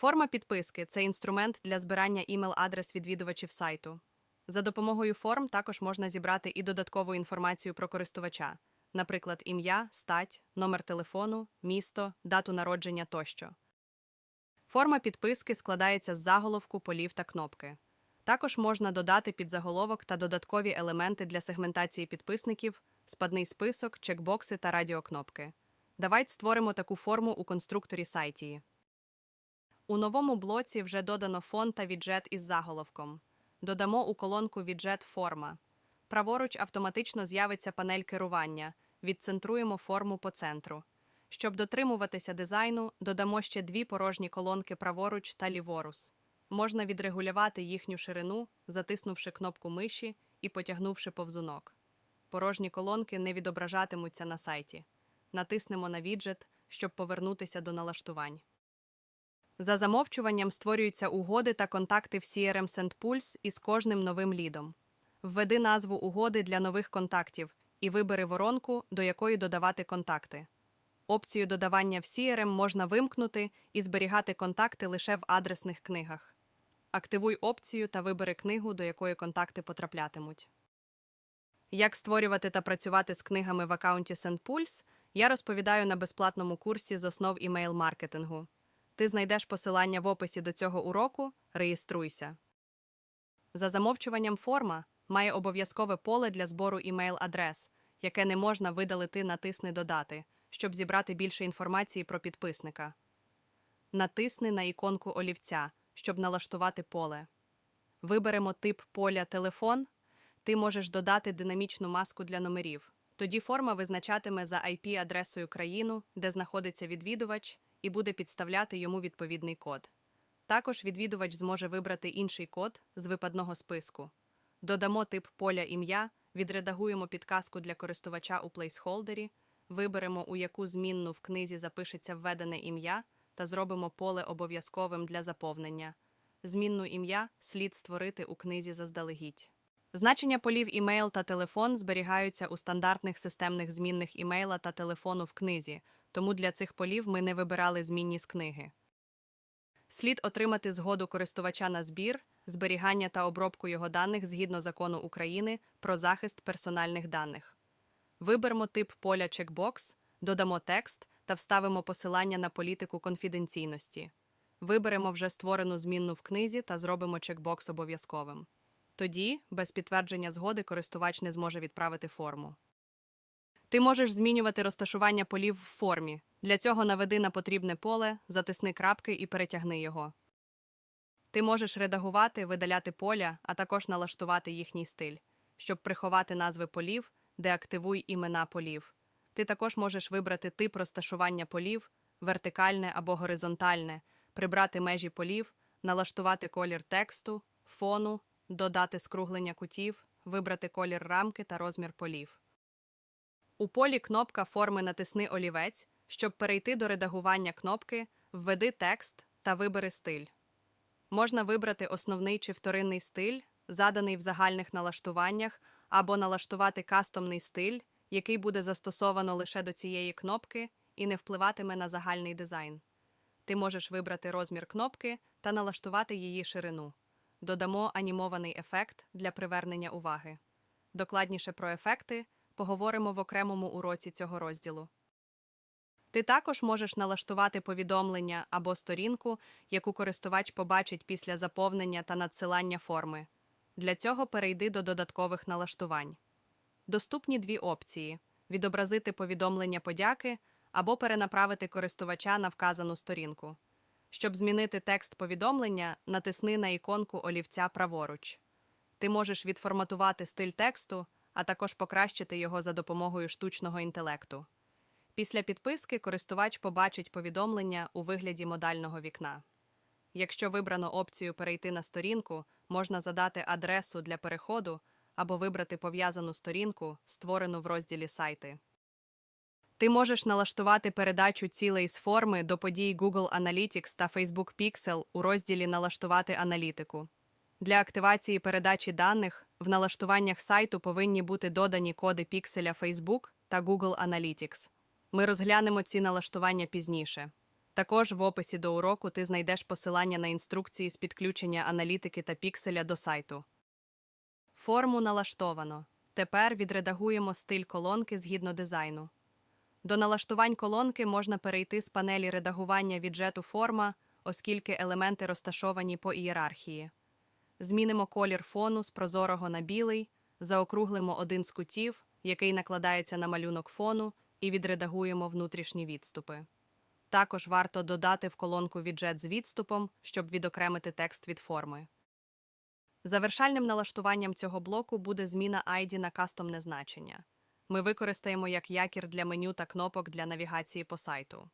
Форма підписки це інструмент для збирання імейл-адрес відвідувачів сайту. За допомогою форм також можна зібрати і додаткову інформацію про користувача, наприклад, ім'я, стать, номер телефону, місто, дату народження тощо. Форма підписки складається з заголовку, полів та кнопки. Також можна додати підзаголовок та додаткові елементи для сегментації підписників, спадний список, чекбокси та радіокнопки. Давайте створимо таку форму у конструкторі сайті. У новому блоці вже додано фон та віджет із заголовком. Додамо у колонку віджет форма. Праворуч автоматично з'явиться панель керування. Відцентруємо форму по центру. Щоб дотримуватися дизайну, додамо ще дві порожні колонки праворуч та ліворуч. Можна відрегулювати їхню ширину, затиснувши кнопку миші і потягнувши повзунок. Порожні колонки не відображатимуться на сайті. Натиснемо на віджет, щоб повернутися до налаштувань. За замовчуванням створюються угоди та контакти в CRM SendPulse із кожним новим лідом. Введи назву угоди для нових контактів і вибери воронку, до якої додавати контакти. Опцію додавання в CRM можна вимкнути і зберігати контакти лише в адресних книгах. Активуй опцію та вибери книгу, до якої контакти потраплятимуть. Як створювати та працювати з книгами в аккаунті SendPulse, я розповідаю на безплатному курсі з основ імейл-маркетингу. Ти знайдеш посилання в описі до цього уроку, реєструйся. За замовчуванням форма має обов'язкове поле для збору імейл-адрес, яке не можна видалити натисни Додати, щоб зібрати більше інформації про підписника. Натисни на іконку олівця, щоб налаштувати поле. Виберемо тип поля Телефон. Ти можеш додати динамічну маску для номерів. Тоді форма визначатиме за IP-адресою країну, де знаходиться відвідувач, і буде підставляти йому відповідний код. Також відвідувач зможе вибрати інший код з випадного списку. Додамо тип поля ім'я, відредагуємо підказку для користувача у плейсхолдері, виберемо, у яку змінну в книзі запишеться введене ім'я та зробимо поле обов'язковим для заповнення. Змінну ім'я слід створити у книзі заздалегідь. Значення полів імейл та телефон зберігаються у стандартних системних змінних імейла та телефону в книзі, тому для цих полів ми не вибирали змінні з книги. Слід отримати згоду користувача на збір, зберігання та обробку його даних згідно закону України про захист персональних даних. Виберемо тип поля чекбокс, додамо текст та вставимо посилання на політику конфіденційності. Виберемо вже створену змінну в книзі та зробимо чекбокс обов'язковим. Тоді, без підтвердження згоди, користувач не зможе відправити форму. Ти можеш змінювати розташування полів в формі. Для цього наведи на потрібне поле, затисни крапки і перетягни його. Ти можеш редагувати, видаляти поля, а також налаштувати їхній стиль. Щоб приховати назви полів, деактивуй імена полів. Ти також можеш вибрати тип розташування полів, вертикальне або горизонтальне, прибрати межі полів, налаштувати колір тексту, фону, додати скруглення кутів, вибрати колір рамки та розмір полів. У полі кнопка форми натисни олівець, щоб перейти до редагування кнопки, введи текст та вибери стиль. Можна вибрати основний чи вторинний стиль, заданий в загальних налаштуваннях, або налаштувати кастомний стиль, який буде застосовано лише до цієї кнопки і не впливатиме на загальний дизайн. Ти можеш вибрати розмір кнопки та налаштувати її ширину. Додамо анімований ефект для привернення уваги. Докладніше про ефекти поговоримо в окремому уроці цього розділу. Ти також можеш налаштувати повідомлення або сторінку, яку користувач побачить після заповнення та надсилання форми. Для цього перейди до додаткових налаштувань. Доступні дві опції: відобразити повідомлення подяки або перенаправити користувача на вказану сторінку. Щоб змінити текст повідомлення, натисни на іконку олівця праворуч. Ти можеш відформатувати стиль тексту, а також покращити його за допомогою штучного інтелекту. Після підписки користувач побачить повідомлення у вигляді модального вікна. Якщо вибрано опцію Перейти на сторінку, можна задати адресу для переходу або вибрати пов'язану сторінку, створену в розділі Сайти. Ти можеш налаштувати передачу цілей з форми до подій Google Analytics та Facebook Pixel у розділі Налаштувати аналітику. Для активації передачі даних в налаштуваннях сайту повинні бути додані коди пікселя Facebook та Google Analytics. Ми розглянемо ці налаштування пізніше. Також в описі до уроку ти знайдеш посилання на інструкції з підключення аналітики та пікселя до сайту. Форму налаштовано. Тепер відредагуємо стиль колонки згідно дизайну. До налаштувань колонки можна перейти з панелі редагування віджету форма, оскільки елементи розташовані по ієрархії. Змінимо колір фону з прозорого на білий, заокруглимо один з кутів, який накладається на малюнок фону, і відредагуємо внутрішні відступи. Також варто додати в колонку віджет з відступом, щоб відокремити текст від форми. Завершальним налаштуванням цього блоку буде зміна ID на кастомне значення. Ми використаємо як якір для меню та кнопок для навігації по сайту.